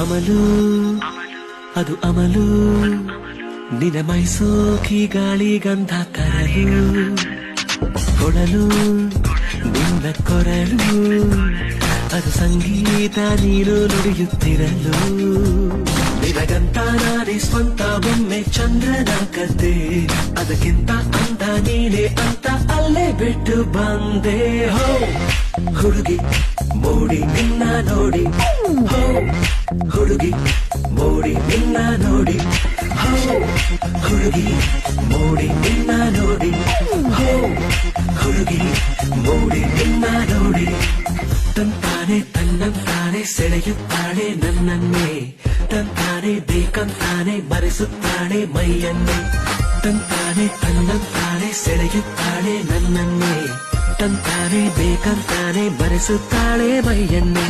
ಅಮಲು. ಅದು ಅಮಲು. ನಿನ ಮೈಸೋಕಿ ಗಾಳಿ ಗಂಧ ತರಲು ಕೊಡಲು, ನಿನ್ನ ಕೊರಲು ಅದು ಸಂಗೀತ ನೀನು ನುಡಿಯುತ್ತಿರಲು. ನಿನಗಂತ ನಾನೇ ಸ್ವಂತ, ಒಮ್ಮೆ ಚಂದ್ರನ ಕತೆ. ಅದಕ್ಕಿಂತ ಅಂತ ನೀನೆ ಅಂತ ಅಲ್ಲೇ ಬಿಟ್ಟು ಬಂದೆ. ಹೋ, ಹುಡುಗಿ, ಮೋಡಿ ನಿನ್ನ ನೋಡಿ. ಹೋ ಹುಡುಗಿ, ಮೋಡಿ ನಿನ್ನ ನೋಡಿ. ಹೋ, ಹುಡುಗಿ, ಮೋಡಿ ನಿನ್ನ ನೋಡಿ. ಹೋ, ಹುಡುಗಿ, ಮೋಡಿ ನಿನ್ನ ನೋಡಿ. ತಂತಾನೆ ತನ್ನಂತಾನೆ ಸೆಳೆಯುತ್ತಾಳೆ ನನ್ನನ್ನೇ. ತಂತಾನೆ ಬೇಕಂತಾನೆ ಮರೆಸುತ್ತಾಳೆ ಮೈಯನ್ನೇ. ತಂತಾನೆ ತನ್ನಂತಾನೆ ಸೆಳೆಯುತ್ತಾಳೆ ನನ್ನನ್ನೇ. ತಂತಾನೆ ಬೇಕಂತಾನೆ ಮರೆಸುತ್ತಾಳೆ ಮೈಯನ್ನೇ.